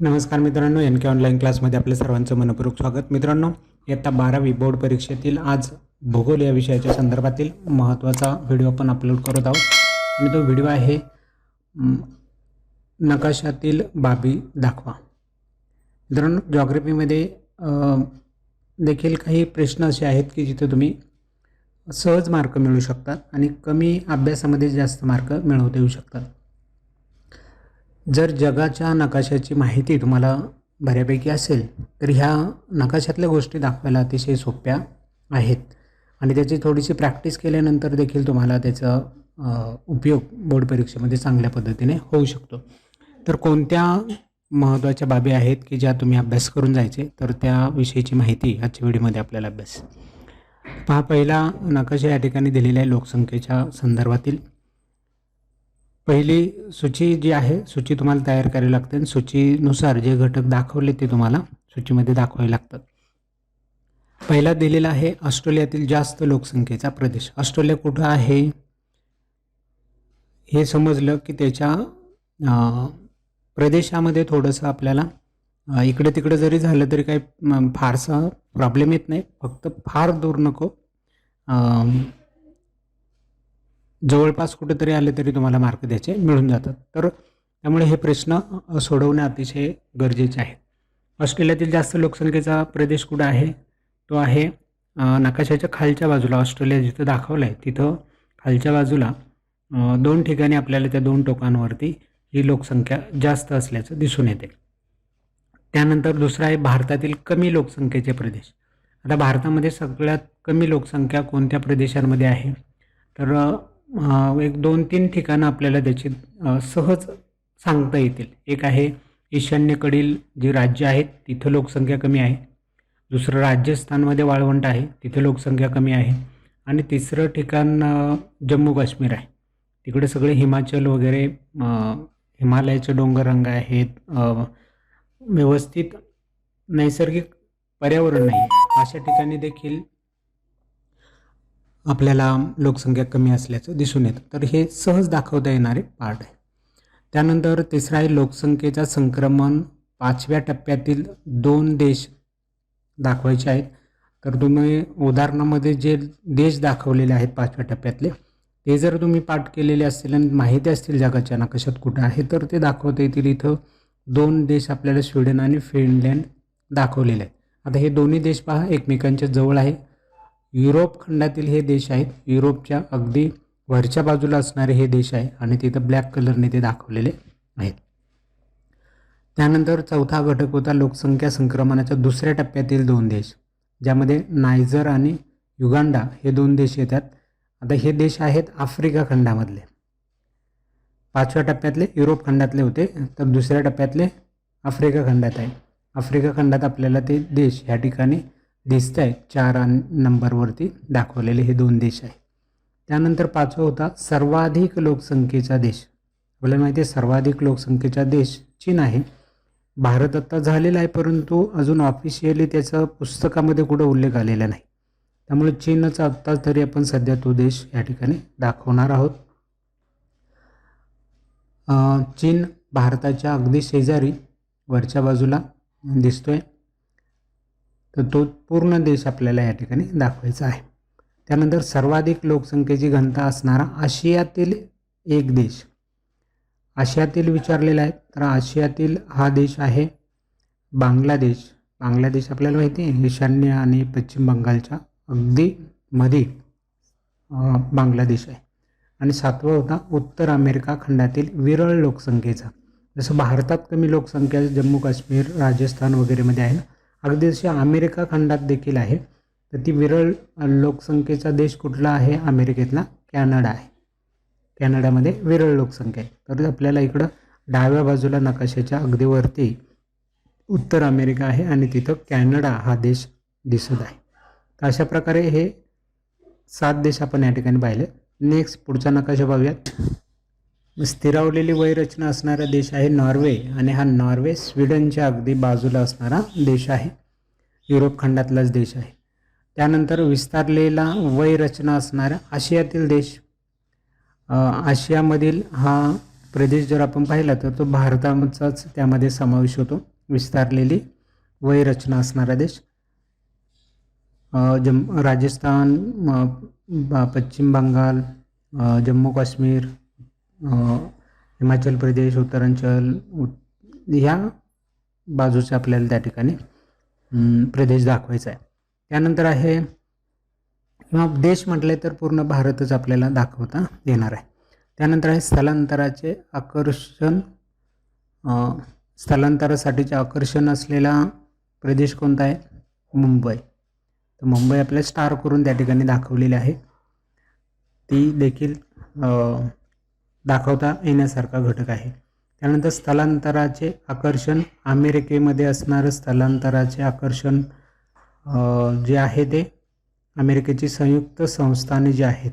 नमस्कार मित्रांनो एन के ऑनलाईन क्लासमध्ये आपल्या सर्वांचं मनपूर्वक स्वागत. मित्रांनो इयत्ता बारावी बोर्ड परीक्षेतील आज भूगोल या विषयाच्या संदर्भातील महत्त्वाचा व्हिडिओ आपण अपलोड करत आहोत. आणि तो व्हिडिओ आहे नकाशातील बाबी दाखवा. मित्रांनो जॉग्रफीमध्ये देखील काही प्रश्न असे आहेत की जिथे तुम्ही सहज मार्क मिळू शकतात आणि कमी अभ्यासामध्ये जास्त मार्क मिळवता येऊ शकतात. जर जगाच्या नकाशाची माहिती तुम्हाला बऱ्यापैकी असेल तर ह्या नकाशातल्या गोष्टी दाखवायला अतिशय सोप्या आहेत. आणि त्याची थोडीशी प्रॅक्टिस केल्यानंतर देखील तुम्हाला त्याचा उपयोग बोर्ड परीक्षेमध्ये चांगल्या पद्धतीने होऊ शकतो. तर कोणत्या महत्त्वाच्या बाबी आहेत की ज्या तुम्ही अभ्यास करून जायचे तर त्याविषयीची माहिती आजच्या व्हिडिओमध्ये आपल्याला अभ्यास. पहा पहिला नकाशा या ठिकाणी दिलेला आहे लोकसंख्येच्या संदर्भातील. पहिली सूची जी आहे सूची तुम्हाला तयार करावी लागते. आणि सूचीनुसार जे घटक दाखवले ते तुम्हाला सूचीमध्ये दाखवावे लागतात. पहिला दिलेला आहे ऑस्ट्रेलियातील जास्त लोकसंख्येचा प्रदेश. ऑस्ट्रेलिया कुठं आहे? हे समजलं की त्याच्या प्रदेशामध्ये थोडंसं आपल्याला इकडे तिकडे जरी झालं तरी काही फारसा प्रॉब्लेम येत नाही. फक्त फार दूर नको. जवळपास कुठेतरी आले तरी तुम्हाला मार्क द्यायचे मिळून जातात. तर त्यामुळे हे प्रश्न सोडवणे अतिशय गरजेचे आहे. ऑस्ट्रेलियातील जास्त लोकसंख्येचा प्रदेश कुठं आहे? तो आहे नकाशाच्या खालच्या बाजूला. ऑस्ट्रेलिया जिथं दाखवलं आहे तिथं खालच्या बाजूला दोन ठिकाणी आपल्याला त्या दोन टोकांवरती ही लोकसंख्या जास्त असल्याचं दिसून येते. त्यानंतर दुसरा आहे भारतातील कमी लोकसंख्येचे प्रदेश. आता भारतामध्ये सगळ्यात कमी लोकसंख्या कोणत्या प्रदेशांमध्ये आहे? तर एक दोन तीन ठिकाणं आपल्याला त्याची सहज सांगता येतील. एक आहे ईशान्येकडील जी राज्य आहेत तिथं लोकसंख्या कमी आहे. दुसरं राजस्थानमध्ये वाळवंट आहे तिथे लोकसंख्या कमी आहे. आणि तिसरं ठिकाण जम्मू काश्मीर आहे. तिकडे सगळे हिमाचल वगैरे हिमालयाचे डोंगररंग आहेत. व्यवस्थित नैसर्गिक पर्यावरण नाही. अशा ठिकाणी देखील आपल्याला लोकसंख्या कमी असल्याचं दिसून येतं. तर हे सहज दाखवता येणारे पार्ट आहे. त्यानंतर तिसरा आहे लोकसंख्येचा संक्रमण पाचव्या टप्प्यातील दोन देश दाखवायचे आहेत. तर तुम्ही उदाहरणामध्ये जे देश दाखवलेले आहेत पाचव्या टप्प्यातले ते जर तुम्ही पाठ केलेले असतील आणि माहिती असतील जगाच्या नकाशात कुठं आहे तर ते दाखवता येतील इथं दोन देश आपल्याला स्वीडन आणि फिनलँड दाखवलेले आहेत. आता हे दोन्ही देश पहा एकमेकांच्या जवळ आहे. युरोप खंडातील हे देश आहेत. युरोपच्या अगदी वरच्या बाजूला असणारे हे देश आहे आणि तिथं ब्लॅक कलरने ते दाखवलेले आहेत. त्यानंतर चौथा घटक होता लोकसंख्या संक्रमणाच्या दुसऱ्या टप्प्यातील दोन देश ज्यामध्ये नायजर आणि युगांडा हे दोन देश येतात. आता हे देश आहेत आफ्रिका खंडामधले. पाचव्या टप्प्यातले युरोप खंडातले होते तर दुसऱ्या टप्प्यातले आफ्रिका खंडात आहे. आफ्रिका खंडात आपल्याला ते देश ह्या ठिकाणी दिसत आहेत चार नंबरवरती दाखवलेले हे दोन देश आहे त्यानंतर पाचवा होता सर्वाधिक लोकसंख्येचा देश. आपल्याला माहिती आहे सर्वाधिक लोकसंख्येचा देश चीन आहे. भारत आत्ता झालेला आहे परंतु अजून ऑफिशियली त्याचं पुस्तकामध्ये कुठं उल्लेख आलेला नाही. त्यामुळे चीनचा आत्ताच तरी आपण सध्या तो देश या ठिकाणी दाखवणार आहोत. चीन भारताच्या अगदी शेजारी वरच्या बाजूला दिसतोय. तर तो पूर्ण देश आपल्याला या ठिकाणी दाखवायचा आहे. त्यानंतर सर्वाधिक लोकसंख्येची घनता असणारा आशियातील एक देश. आशियातील विचारलेला आहे तर आशियातील हा देश आहे बांगलादेश. बांगलादेश आपल्याला माहिती आहे ईशान्य आणि पश्चिम बंगालच्या अगदी मध्ये बांगलादेश आहे. आणि सातवा होता उत्तर अमेरिका खंडातील विरळ लोकसंख्येचा. जसं भारतात कमी लोकसंख्या जम्मू काश्मीर राजस्थान वगैरेमध्ये आहे अगदी जशी अमेरिका खंडात देखील आहे. तर ती विरळ लोकसंख्येचा देश कुठला आहे? अमेरिकेतला कॅनडा आहे. कॅनडामध्ये विरळ लोकसंख्या आहे. तर आपल्याला इकडं डाव्या बाजूला नकाशाच्या अगदी वरती उत्तर अमेरिका आहे आणि तिथं कॅनडा हा देश दिसत आहे. तर अशा प्रकारे हे सात देश आपण या ठिकाणी पाहिले. नेक्स्ट पुढचा नकाशा पाहूयात स्थिरावलेली वयरचना असणारा देश आहे नॉर्वे आणि हा नॉर्वे स्वीडनच्या अगदी बाजूला असणारा देश आहे. युरोप खंडातलाच देश आहे. त्यानंतर विस्तारलेला वयरचना असणारा आशियातील देश. आशियामधील हा प्रदेश जर आपण पाहिला तर तो भारताचाच त्यामध्ये समावेश होतो. विस्तारलेली वयरचना असणारा देश. जम राजस्थान पश्चिम बंगाल जम्मू काश्मीर हिमाचल प्रदेश उत्तरांचल ह्या बाजूचे आपल्याला त्या ठिकाणी प्रदेश दाखवायचा आहे. त्यानंतर आहे किंवा देश म्हटले तर पूर्ण भारतच आपल्याला दाखवता येणार आहे. त्यानंतर आहे स्थलांतराचे आकर्षण स्थलांतरासाठीचे आकर्षण असलेला प्रदेश कोणता आहे? मुंबई. तर मुंबई आपल्याला स्टार करून त्या ठिकाणी दाखवलेली आहे. ती देखील दाखवता येण्यासारखा घटक आहे. त्यानंतर स्थलांतराचे आकर्षण अमेरिकेमध्ये असणारं स्थलांतराचे आकर्षण जे आहे ते अमेरिकेची संयुक्त संस्थाने जी आहेत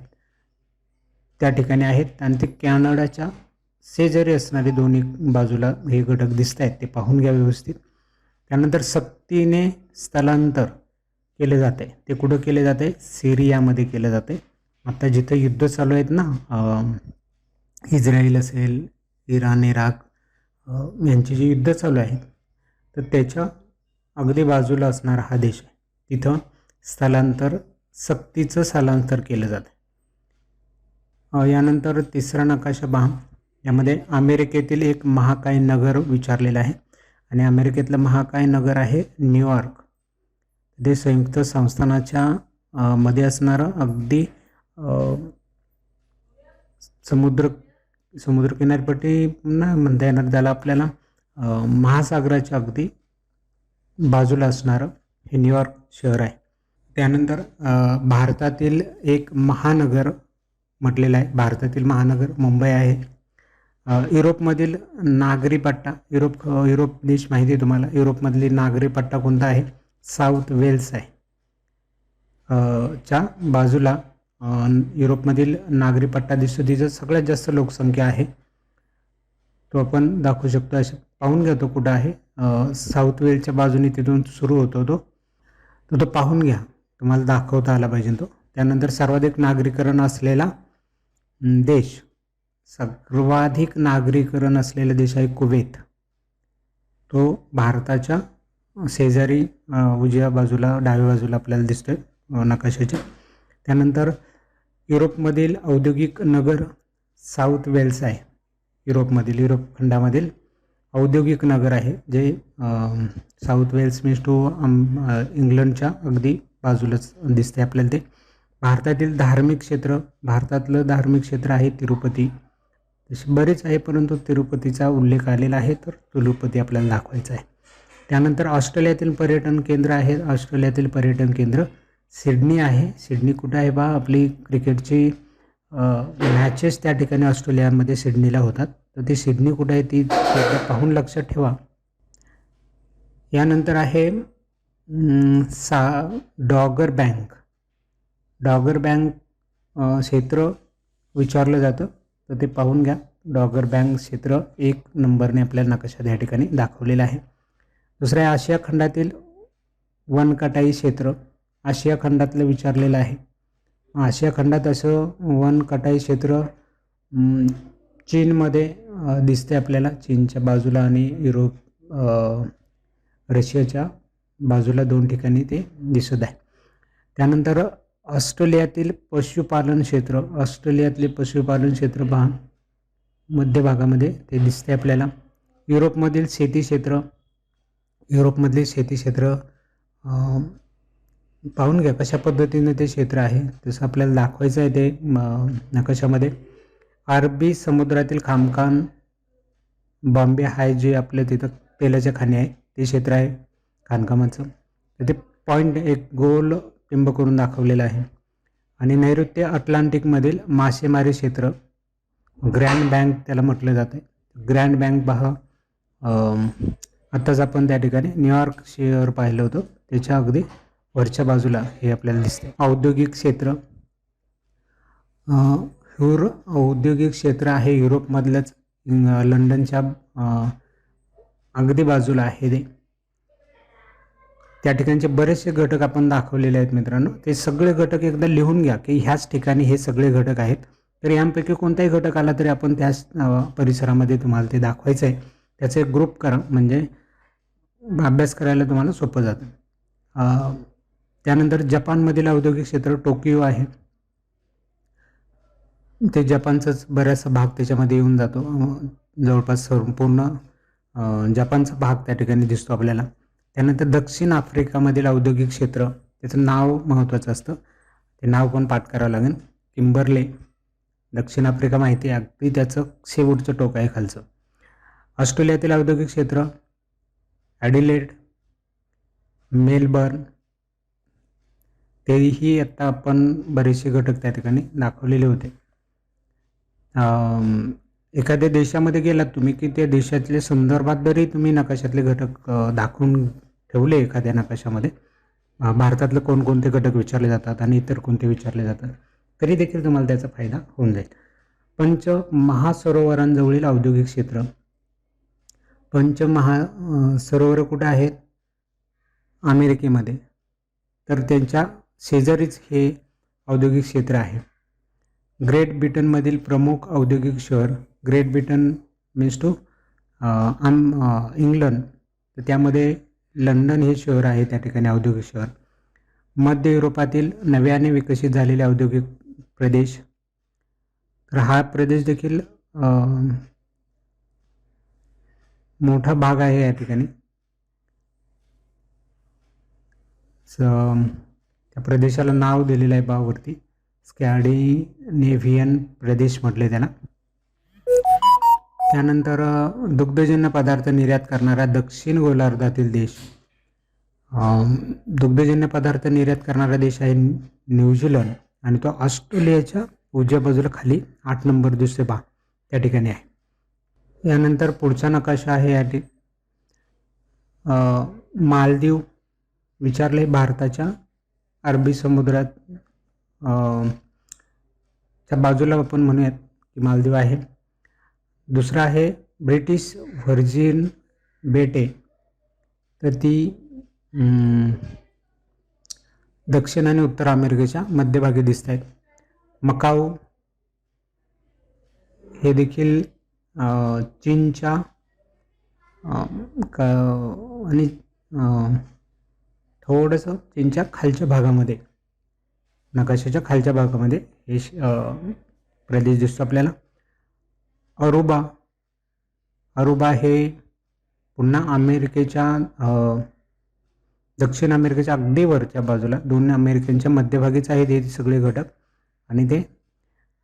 त्या ठिकाणी आहेत. आणि ते कॅनडाच्या शेजारी असणारे दोन्ही बाजूला हे घटक दिसत आहेत ते पाहून घ्या व्यवस्थित. त्यानंतर सक्तीने स्थलांतर केले जाते. ते कुठं केले जाते? सिरियामध्ये केलं जाते. आता जिथं युद्ध चालू आहेत ना इस्रायल असेल इराण इराक यांची जी युद्ध चालू आहेत तर त्याच्या अगदी बाजूला असणारा हा देश आहे. तिथं स्थलांतर सक्तीचं स्थलांतर केलं जातं. यानंतर तिसरा नकाशा पहा यामध्ये अमेरिकेतील एक महाकाय नगर विचारलेलं आहे आणि अमेरिकेतलं महाकाय नगर आहे न्यूयॉर्क ते संयुक्त संस्थानाच्या मध्ये असणारं अगदी समुद्र समुद्र किनारपट्टी नाही म्हणता येणार त्याला आपल्याला महासागराच्या अगदी बाजूला असणारं हे न्यूयॉर्क शहर आहे. त्यानंतर भारतातील एक महानगर म्हटलेलं आहे. भारतातील महानगर मुंबई आहे. युरोपमधील नागरी पट्टा युरोप युरोप देश माहिती आहे तुम्हाला युरोपमधली नागरी पट्टा कोणता आहे? साऊथ वेल्स आहे. च्या बाजूला युरोपमधील नागरी पट्टा दिसतो तिथं सगळ्यात जास्त लोकसंख्या आहे. तो आपण दाखवू शकतो. असे पाहून घ्या तो कुठं आहे. साऊथ वेलच्या बाजूने तिथून सुरू होतो तो. तर तो पाहून घ्या. तुम्हाला दाखवता आला पाहिजे तो. त्यानंतर सर्वाधिक नागरीकरण असलेला देश. सर्वाधिक नागरीकरण असलेला देश आहे कुवेत. तो भारताच्या शेजारी उजव्या बाजूला डाव्या बाजूला आपल्याला दिसतोय नकाशाच्या. त्यानंतर युरोपमधील औद्योगिक नगर साऊथ वेल्स आहे. युरोपमधील युरोप खंडामधील औद्योगिक नगर आहे जे साऊथ वेल्स मीन्स टू इंग्लंडच्या अगदी बाजूलाच दिसते आपल्याला ते. भारतातील धार्मिक क्षेत्र भारतातलं धार्मिक क्षेत्र आहे तिरुपती. तसे बरेच आहे परंतु तिरुपतीचा उल्लेख आलेला आहे तर तिरुपती आपल्याला दाखवायचा आहे. त्यानंतर ऑस्ट्रेलियातील पर्यटन केंद्र आहे. ऑस्ट्रेलियातील पर्यटन केंद्र सिडनी आहे. सिडनी कुठं आहे बा? आपली क्रिकेटची मॅचेस त्या ठिकाणी ऑस्ट्रेलियामध्ये सिडनीला होतात. तर ती सिडनी कुठं आहे ती पाहून लक्षात ठेवा. यानंतर आहे सा डॉगर बँक. डॉगर बँक क्षेत्र विचारलं जातं. तर ते पाहून घ्या. डॉगर बँक क्षेत्र एक नंबरने आपल्याला नकाशात या ठिकाणी दाखवलेलं आहे. दुसरं आहे आशिया खंडातील वनकटाई क्षेत्र. आशिया खंडातलं विचारलेलं आहे. आशिया खंडात असं वन कटाई क्षेत्र चीनमध्ये दिसते आपल्याला. चीनच्या बाजूला आणि युरोप रशियाच्या बाजूला दोन ठिकाणी ते दिसत आहे. त्यानंतर ऑस्ट्रेलियातील पशुपालन क्षेत्र ऑस्ट्रेलियातले पशुपालन क्षेत्र पहा. मध्य भागामध्ये ते दिसते आपल्याला. युरोपमधील शेती क्षेत्र युरोपमधले शेती क्षेत्र पाहून घ्या कशा पद्धतीने ते क्षेत्र आहे. तसं आपल्याला दाखवायचं आहे ते नकाशामध्ये. अरबी समुद्रातील खामखान बॉम्बे हाय जे आपलं तिथं तेलाच्या खाणी आहे ते क्षेत्र आहे खाणकामाचं तर ते पॉईंट एक गोल टिंब करून दाखवलेलं आहे. आणि नैऋत्य अटलांटिकमधील मासेमारी क्षेत्र ग्रँड बँक त्याला म्हटलं जातं ग्रँड बँक पहा आत्ताच आपण त्या ठिकाणी न्यूयॉर्क शहर पाहिलं होतं त्याच्या अगदी वरच्या बाजूला हे आपल्याला दिसते औद्योगिक क्षेत्र. अं, औद्योगिक क्षेत्र आहे युरोपमधलंच. लंडनच्या अगदी बाजूला आहे ते. त्या ठिकाणचे बरेचसे घटक आपण दाखवलेले आहेत मित्रांनो. ते सगळे घटक एकदा लिहून घ्या की ह्याच ठिकाणी हे सगळे घटक आहेत. तर यांपैकी कोणताही घटक आला तरी आपण त्याच परिसरामध्ये तुम्हाला ते दाखवायचं आहे त्याचं एक ग्रुप करा. म्हणजे अभ्यास करायला तुम्हाला सोपं जातं. त्यानंतर जपानमधील औद्योगिक क्षेत्र टोकियो आहे. ते जपानचाच बराचसा भाग त्याच्यामध्ये येऊन जातो. जवळपास संपूर्ण जपानचा भाग त्या ठिकाणी दिसतो आपल्याला. त्यानंतर दक्षिण आफ्रिकामधील औद्योगिक क्षेत्र त्याचं नाव महत्त्वाचं असतं. ते नाव पण पाठ करावं लागेल. किंबरले. दक्षिण आफ्रिका माहिती आहे. अगदी त्याचं शेवटचं टोक आहे खालचं. ऑस्ट्रेलियातील औद्योगिक क्षेत्र ॲडिलेड मेलबर्न तेही आत्ता आपण बरेचसे घटक त्या ठिकाणी दाखवलेले होते. एखाद्या देशामध्ये गेलात तुम्ही की त्या देशातले संदर्भात जरी तुम्ही नकाशातले घटक दाखवून ठेवले एखाद्या नकाशामध्ये? भारतातले कोणकोणते घटक विचारले जातात आणि इतर कोणते विचारले जातात? तरी देखील तुम्हाला त्याचा फायदा होऊन जाईल. पंच महासरोवरांजवळील औद्योगिक क्षेत्र. पंच महा सरोवर कुठे आहेत? अमेरिकेमध्ये. तर त्यांच्या शेजारीच हे औद्योगिक क्षेत्र आहे. ग्रेट ब्रिटनमधील प्रमुख औद्योगिक शहर ग्रेट ब्रिटन मीन्स टू आम इंग्लंड. तर त्यामध्ये लंडन हे शहर आहे त्या ठिकाणी औद्योगिक शहर. मध्य युरोपातील नव्याने विकसित झालेले औद्योगिक प्रदेश. तर हा प्रदेश देखील मोठा भाग आहे या ठिकाणी. स- त्या प्रदेशाला नाव दिलेलं आहे बावरती. स्कॅडिनेव्हियन प्रदेश म्हटले त्याला. त्यानंतर दुग्धजन्य पदार्थ निर्यात करणारा दक्षिण गोलार्धातील देश. दुग्धजन्य पदार्थ निर्यात करणारा देश आहे न्यूझीलंड आणि तो ऑस्ट्रेलियाच्या उजव्या बाजूला खाली आठ नंबर दुसरे बा त्या ठिकाणी आहे. यानंतर पुढचा नकाशा आहे या ठिक मालदीव विचारले भारताच्या अरबी समुद्रात च्या बाजूला आपण म्हणूयात की मालदीव आहे. दुसरं आहे ब्रिटिश व्हर्जिन बेटे. तर ती दक्षिण आणि उत्तर अमेरिकेच्या मध्यभागी दिसत आहेत मकाऊ हे देखील चीनच्या क आणि थोडंसं चीनच्या खालच्या भागामध्ये नकाशाच्या खालच्या भागामध्ये हे श- प्रदेश दिसतो आपल्याला. अरुबा अरुबा हे पुन्हा अमेरिकेच्या दक्षिण अमेरिकेच्या अगदी वरच्या बाजूला दोन अमेरिकेच्या मध्यभागीच आहेत हे सगळे घटक आणि ते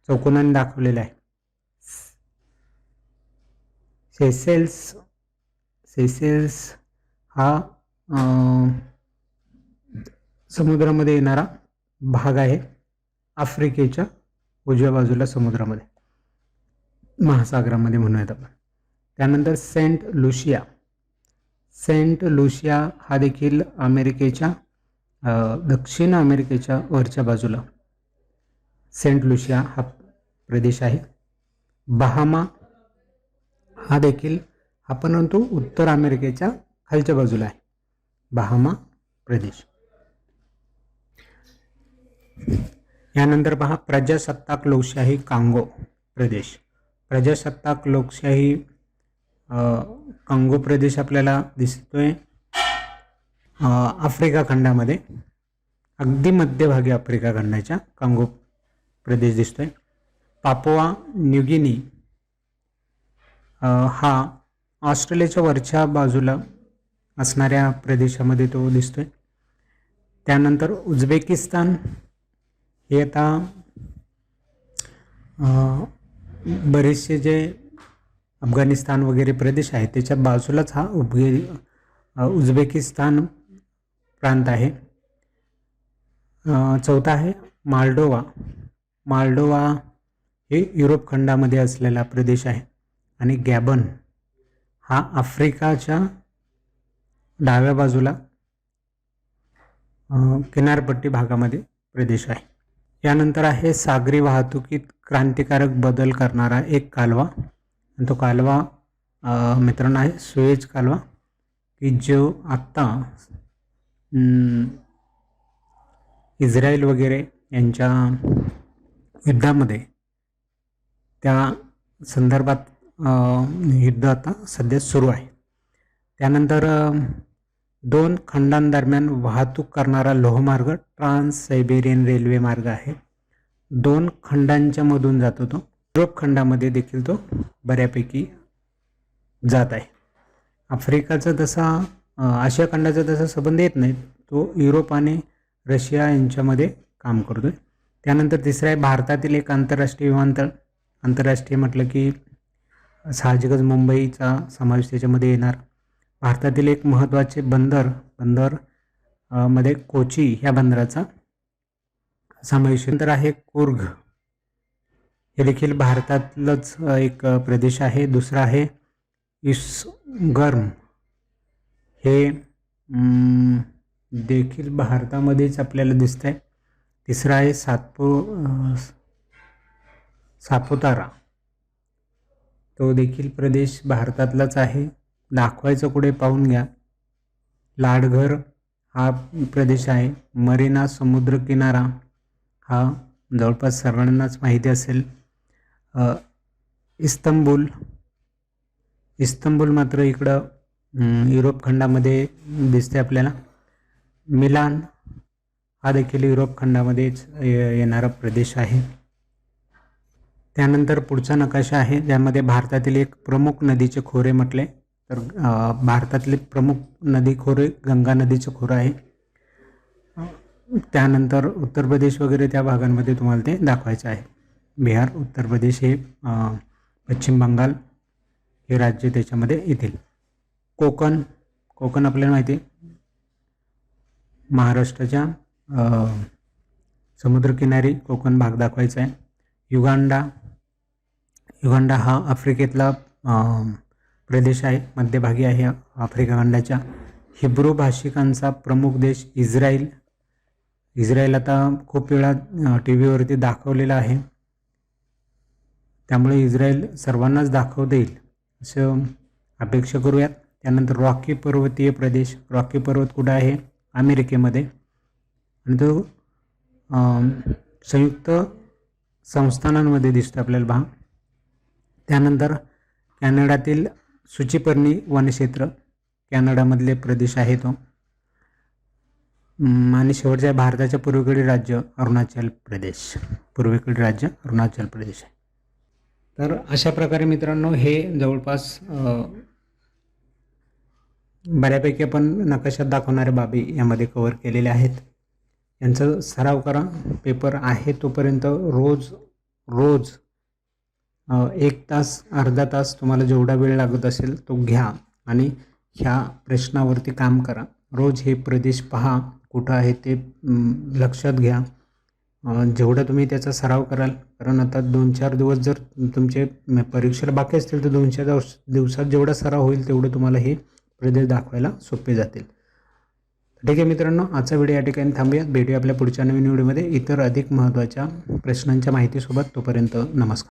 चौकोनाने दाखवलेले आहे. सेसेल्स सेसेल्स हा समुद्रामध्ये येणारा भाग आहे आफ्रिकेच्या उजव्या बाजूला समुद्रामध्ये महासागरामध्ये म्हणूयात आपण. त्यानंतर सेंट लुशिया सेंट लुशिया हा देखील अमेरिकेच्या दक्षिण अमेरिकेच्या वरच्या बाजूला सेंट लुशिया हा प्रदेश आहे. बहामा हा देखील हा परंतु उत्तर अमेरिकेच्या खालच्या बाजूला आहे. बहामा प्रदेश. यानंतर पहा प्रजासत्ताक लोकशाही कांगो प्रदेश. प्रजासत्ताक लोकशाही कांगो प्रदेश आपल्याला दिसतोय आफ्रिका खंडामध्ये. अगदी मध्यभागी आफ्रिका खंडाच्या कांगो प्रदेश दिसतोय. पापोआ न्यूगिनी हा ऑस्ट्रेलियाच्या वरच्या बाजूला असणाऱ्या प्रदेशामध्ये तो दिसतोय. त्यानंतर उझबेकिस्तान हे आता बरेचसे जे अफगाणिस्तान वगैरे प्रदेश आहे त्याच्या बाजूलाच हा उबगे उझबेकिस्तान प्रांत आहे. चौथा आहे माल्डोवा. माल्डोवा हे युरोप खंडामध्ये असलेला प्रदेश आहे आणि गॅबन हा आफ्रिकाच्या डाव्या बाजूला किनारपट्टी भागामध्ये प्रदेश आहे. यानंतर आहे सागरी वाहतुकीत क्रांतिकारक बदल करणारा एक कालवा. तो कालवा मित्रांनो आहे सुएज कालवा की जो आत्ता इस्रायल वगैरे यांच्या युद्धामध्ये त्या संदर्भात युद्ध आता सध्या सुरू आहे. त्यानंतर दोन खंडांदरम्यान वाहतूक करणारा लोहमार्ग ट्रान्स सायबेरियन रेल्वे मार्ग आहे. दोन खंडांच्या मधून जातो तो युरोप खंडामध्ये देखील तो बऱ्यापैकी जात आहे. आफ्रिकाचा तसा आशिया खंडाचा तसा संबंध येत नाही. तो युरोप आणि रशिया यांच्यामध्ये काम करतो आहे त्यानंतर तिसरं आहे भारतातील एक आंतरराष्ट्रीय विमानतळ. आंतरराष्ट्रीय म्हटलं की साहजिकच मुंबईचा समावेश त्याच्यामध्ये येणार. भारतातील एक महत्त्वाचे बंदर बंदरमध्ये कोची ह्या बंदराचा समावेश नंतर आहे कुर्ग. हे देखील भारतातलंच एक प्रदेश आहे. दुसरा आहे इस्गर्म. हे देखील भारतामध्येच आपल्याला दिसतं आहे तिसरा आहे सातपु सापुतारा. तो देखील प्रदेश भारतातलाच आहे. दाखवायचं कुठे पाहून घ्या. लाडघर हा प्रदेश आहे. मरीना समुद्रकिनारा हा जवळपास सर्वांनाच माहिती असेल. इस्तंबूल. इस्तंबूल मात्र इकडं युरोप खंडामध्ये दिसते आपल्याला. मिलान हा देखील युरोप खंडामध्येच ये- येणारा प्रदेश आहे. त्यानंतर पुढचा नकाशा आहे ज्यामध्ये भारतातील एक प्रमुख नदीचे खोरे म्हटले. तर भारतातले प्रमुख नदी खोरे गंगा नदीचं खोरं आहे. त्यानंतर उत्तर प्रदेश वगैरे त्या भागांमध्ये तुम्हाला ते दाखवायचं आहे. बिहार उत्तर प्रदेश हे पश्चिम बंगाल हे राज्य त्याच्यामध्ये येतील. कोकण कोकण आपल्याला माहिती आहे. महाराष्ट्राच्या समुद्रकिनारी कोकण भाग दाखवायचा आहे. युगांडा युगांडा हा आफ्रिकेतला प्रदेश आहे मध्यभागी आहे आफ्रिका खंडाच्या. हिब्रू भाषिकांचा प्रमुख देश इस्रायल. इस्रायल आता खूप वेळा टी व्हीवरती दाखवलेला आहे. त्यामुळे इस्रायल सर्वांनाच दाखवता येईल असं अपेक्षा करूयात. त्यानंतर रॉकी पर्वतीय प्रदेश. रॉकी पर्वत कुठं आहे? अमेरिकेमध्ये. आणि तो संयुक्त संस्थानांमध्ये दिसतो आपल्याला भाग त्यानंतर कॅनडातील सुचिपर्णी वनक्षेत्र कॅनडामधले प्रदेश आहे तो. आणि शेवटचे आहे भारताच्या पूर्वेकडील राज्य अरुणाचल प्रदेश. पूर्वेकडील राज्य अरुणाचल प्रदेश आहे. तर अशा प्रकारे मित्रांनो हे जवळपास बऱ्यापैकी आपण नकाशात दाखवणाऱ्या बाबी यामध्ये कवर केलेल्या आहेत. यांचा सराव करा पेपर आहे तोपर्यंत रोज रोज एक तास अर्धा तास तुम्हाला जेवढा वेळ लागत असेल तो घ्या आणि ह्या प्रश्नावरती काम करा. रोज हे प्रदेश पहा कुठं आहे ते लक्षात घ्या. जेवढं तुम्ही त्याचा सराव कराल कारण आता दोन चार दिवस जर तुमचे परीक्षेला बाकी असतील तर दोन चार दिवस दिवसात जेवढा सराव होईल तेवढं तुम्हाला हे प्रदेश दाखवायला सोपे जातील. ठीक आहे मित्रांनो आजचा व्हिडिओ या ठिकाणी थांबूयात भेटूया आपल्या पुढच्या नवीन व्हिडिओमध्ये. इतर अधिक महत्त्वाच्या प्रश्नांच्या माहितीसोबत तोपर्यंत नमस्कार.